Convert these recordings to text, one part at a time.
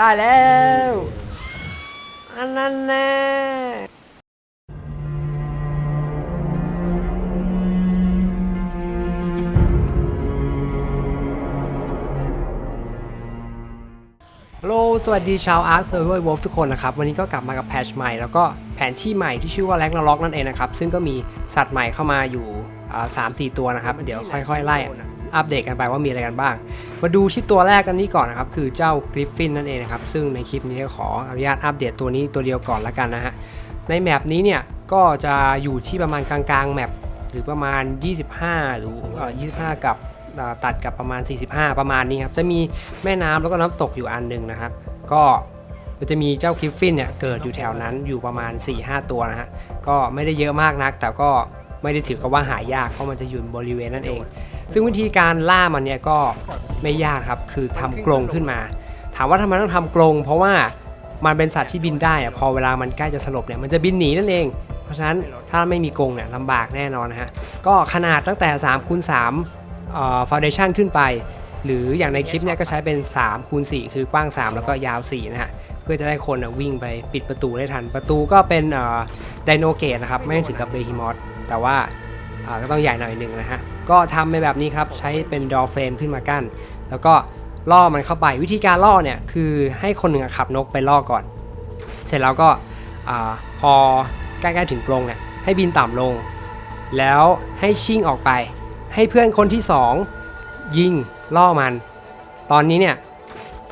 ได้แล้ว อันนั้นแน่ฮัลโหลสวัสดีชาว Ark Server Wolf ทุกคนนะครับ วันนี้ก็กลับมากับแพชใหม่ แล้วก็แผนที่ใหม่ที่ชื่อว่าแร็กนาล็อกนั่นเองนะครับ ซึ่งก็มีสัตว์ใหม่เข้ามาอยู่สามสี่ตัวนะครับ เดี๋ยวค่อยๆ ไล่ อัปเดตกันไปว่ามีอะไรกันบ้าง มาดูที่ตัวแรกกันนี้ก่อนนะครับ คือเจ้ากริฟฟินนั่นเองนะครับ ซึ่งในคลิปนี้ขออนุญาตอัปเดตตัวนี้ตัวเดียวก่อนละกันนะฮะ ในแมปนี้เนี่ยก็จะอยู่ที่ประมาณกลางๆแมปหรือประมาณ 25 หรือเอ่อ25 กับตัดกับประมาณ 45 ประมาณนี้ครับ จะมีแม่น้ำแล้วก็น้ำตกอยู่อันหนึงนะครับ ก็มันจะมีเจ้าคิฟฟินเนี่ยเกิดอยู่แถวนั้นอยู่ประมาณ 4-5 ตัวนะฮะ ก็ไม่ได้เยอะมากนัก แต่ก็ไม่ได้ถือกับว่าหายากเพราะมันจะอยู่บริเวณนั่นเอง ซึ่งวิธีการล่ามันเนี่ยก็ไม่ยากครับ คือทำกรงขึ้นมา ถามว่าทำไมต้องทำกรง เพราะว่ามันเป็นสัตว์ที่บินได้อะพอเวลามันใกล้จะสลบเนี่ยมันจะบินหนีนั่นเอง เพราะฉะนั้นถ้าไม่มีกรงเนี่ยลำบากแน่นอนนะฮะ ก็ขนาดตั้งแต่3คูณ3เอ่อ foundation ขึ้นไป หรืออย่างในคลิปเนี่ยก็ใช้เป็น3คูณ4คือกว้าง 3 แล้วก็ยาว4นะฮะเพื่อจะได้คนวิ่งไปปิดประตูได้ทัน ประตูก็เป็นไดโนเกตนะครับไม่ถึงกับเบฮิมอสแต่ว่า ก็ต้องใหญ่หน่อยหนึ่งนะฮะ ก็ทำไปแบบนี้ครับ ใช้เป็นดอเฟรมขึ้นมากั้น แล้วก็ล่อมันเข้าไปวิธีการล่อเนี่ยคือให้คนหนึ่งขับนกไปล่อก่อน เสร็จแล้วก็พอใกล้ๆถึงกรงเนี่ยให้บินต่ำลง แล้วให้ชิ่งออกไป ให้เพื่อนคนที่สองยิงล่อมัน ตอนนี้เนี่ย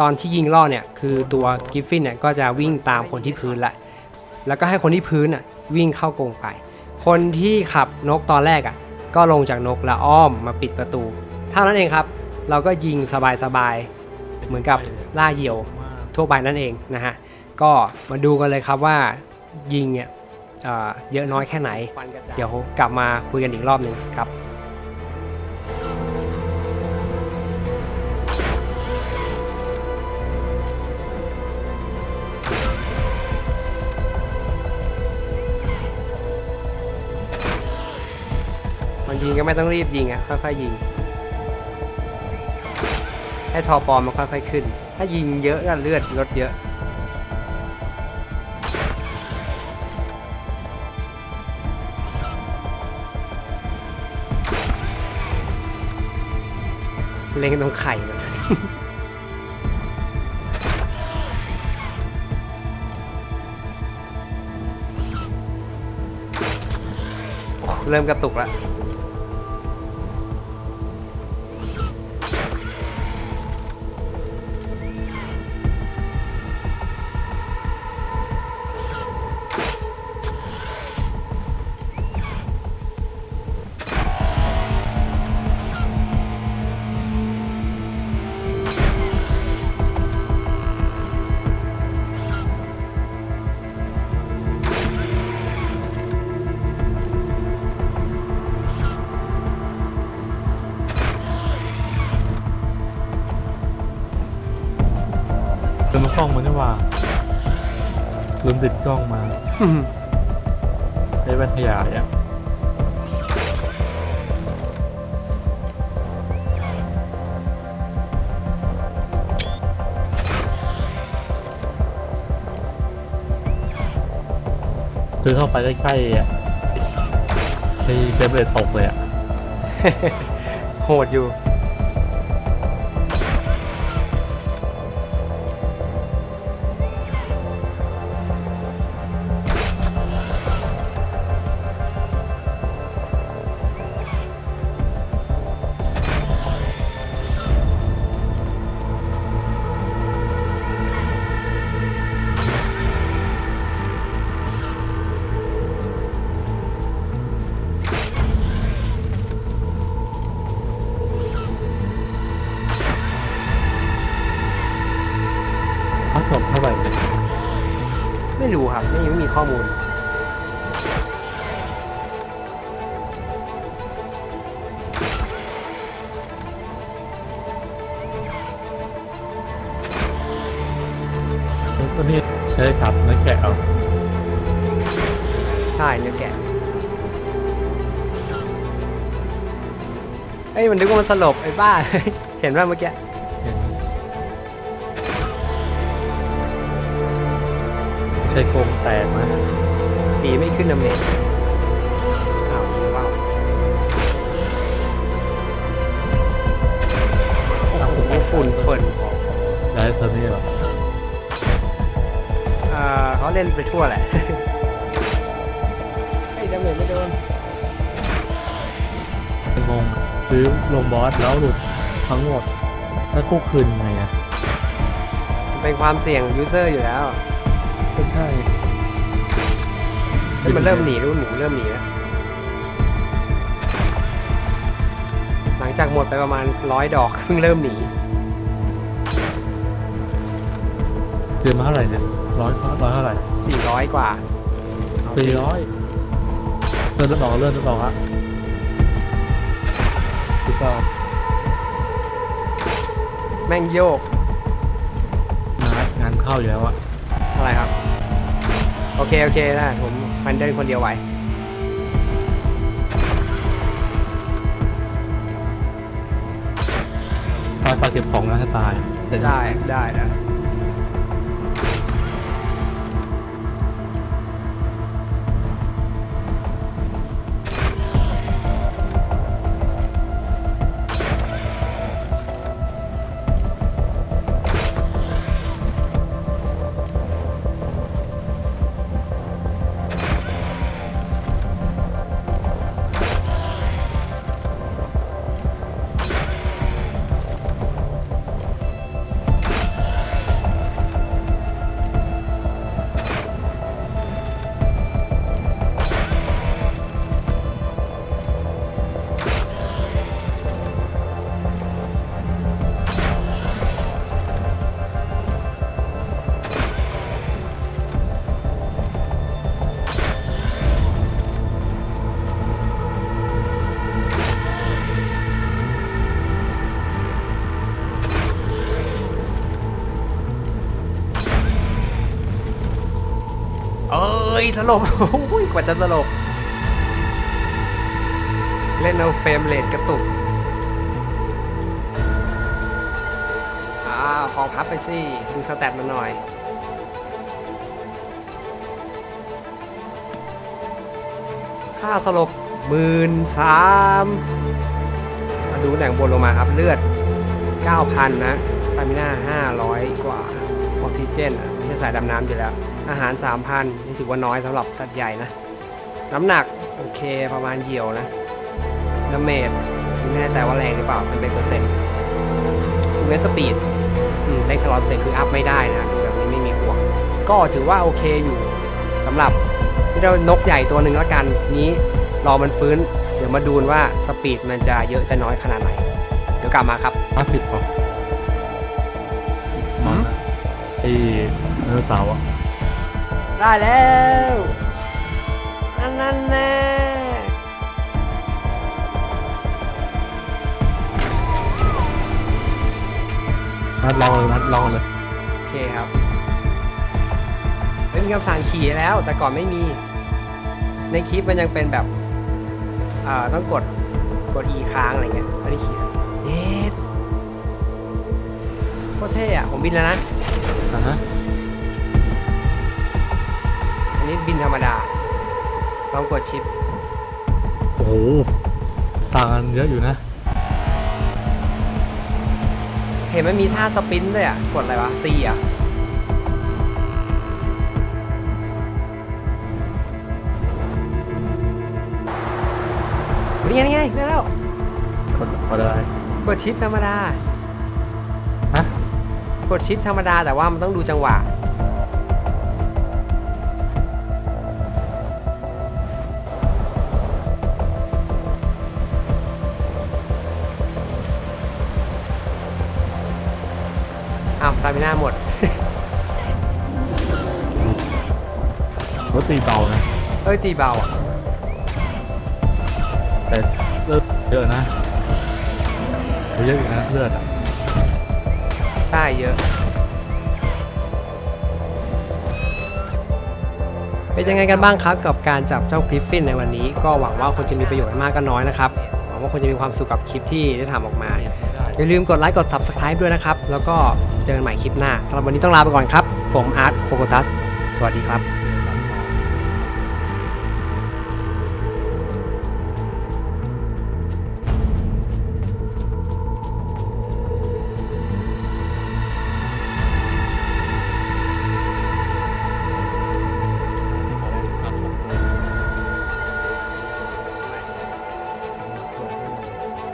ตอนที่ยิงล่อเนี่ยคือตัวกิฟฟินเนี่ยก็จะวิ่งตามคนที่พื้นละแล้วก็ให้คนที่พื้นอะวิ่งเข้ากรงไป คนที่ขับนกตอนแรกอะ ก็ลงจากนกแล้วอ้อมมาปิดประตู เท่านั้นเองครับ เราก็ยิงสบายๆ เหมือนกับล่าเหยี่ยวทั่วไปนั่นเองนะฮะ ก็มาดูกันเลยครับว่ายิงเนี่ยเยอะน้อยแค่ไหน เดี๋ยวกลับมาคุยกันอีกรอบหนึ่งครับ ยิงก็ไม่ต้องรีบยิงอะค่อยๆยิงให้ทอปอมมันค่อยๆขึ้น ถ้ายิงเยอะก็เลือดลดเยอะ เล็งตรงไข่มันเริ่มกระตุกแล้ว มติดกล้องมาใช้แว่นขยายอะคือเข้าไปใกล้ๆอะไอ้เฟรมเรทตกเลยอะ โหดอยู่ ครับไม่ไม่มีข้อมูลตัวนี้ใช้ขับเนื้อแกะเอาใช่เนื้อแกะเอ้ยมันนึกว่ามันสลบไอ้บ้า เห็นว่าเมื่อกี้ ใช้กรงแตกนะตีไม่ขึ้นดาเมจอ้าวยิงว่าวโอ้โหฝุ่นเฟินย้ายเซอร์นี่เหรออ่าเขาเล่นไปทั่วแหละ ไอ้ยดาเมจไม่โดนงงซื้อลงบอสแล้วหลุดทั้งหมด แล้วกู้คืนไงอะมันเป็นความเสี่ยงยูเซอร์อยู่แล้ว ไม่ใช่เฮ้ยมันเริ่มหนีรู้หนูเริ่มหนีแล้วหลังจากหมดไปประมาณร้อยดอกเพิ่งเริ่มหนีซื้อมาเท่าไหร่เนี่ยร้อยร้อยเท่าไหร่400กว่าสี่ร้อยเลื่อนต่อเลื่อนต่อฮะคือก็แม่งโยกงานงานเข้าอยู่แล้วอะ อะไรครับ โอเค โอเคได้ผมมันเดินคนเดียวไหวตายปลาเก็บของนะถ้าตายแต่ได้ได้ได้ สลบโอ้ยกว่าจะสลบ เล่นเอาเฟรมเรทกระตุกอ่าขอพับไปสิดูสแตทมาหน่อยค่าสลบหมื่นสามมาดูแหล่งบนลงมาครับเลือด 9,000 นะซามิน่า500 กว่า ออกซิเจนอะ สายดำน้ำอยู่แล้ว อาหาร 3,000นี่ถือว่าน้อยสำหรับสัตว์ใหญ่นะ น้ำหนักโอเคประมาณเหยี่ยวนะดาเมจไม่แน่ใจว่าแรงหรือเปล่ามันเป็นเปอร์เซ็นต์เวสปีดอืมได้คาร์ลอนเซ็นคืออัพไม่ได้นะแบบนี้ไม่มีบวก ก็ถือว่าโอเคอยู่สำหรับที่เรานกใหญ่ตัวหนึ่งแล้วกันทีนี้รอมันฟื้น เดี๋ยวมาดูว่าสปีดมันจะเยอะจะน้อยขนาดไหน เดี๋ยวกลับมาครับห้าสิบพอ ไอ้เนื้อเต่าร์อะได้แล้วนั่นนั่นแน่นัดลองเลยนัดลองเลยโอเคครับเป็นคำสั่งขี่แล้ว แต่ก่อนไม่มี ในคลิปมันยังเป็นแบบอ่าต้องกดกด E ค้างอะไรเงี้ยอันนี้ขี่แล้วเย็ดโคตรเท่อะผมบินแล้วนะ อะฮะอันนี้บินธรรมดาลองกดชิป โอ้โหต่างกันเยอะอยู่นะ เห็นมันมีท่าสปรินต์ด้วยอะ กดอะไรวะ C อะ นี่ไงนี่ไงได้แล้ว กดกดอะไร กดชิปธรรมดาฮะ กดชิปธรรมดาแต่ว่ามันต้องดูจังหวะ อ้าวซามิน่าหมด รถตีเต่านะเอ้ยตีเบาอะแต่เลือดเยอะนะเยอะอยู่นะเลือดอะ ใช่เยอะ เป็นยังไงกันบ้างครับกับการจับเจ้ากริฟฟินในวันนี้ก็หวังว่าคนจะมีประโยชน์ไม่มากก็น้อยนะครับหวังว่าคนจะมีความสุขกับคลิปที่ได้ทำออกมา อย่าลืมกดไลค์กด Subscribe ด้วยนะครับ แล้วก็เจอกันใหม่คลิปหน้าสำหรับวันนี้ต้องลาไปก่อนครับ ผมอาร์ตโปโกตัส สวัสดีครับ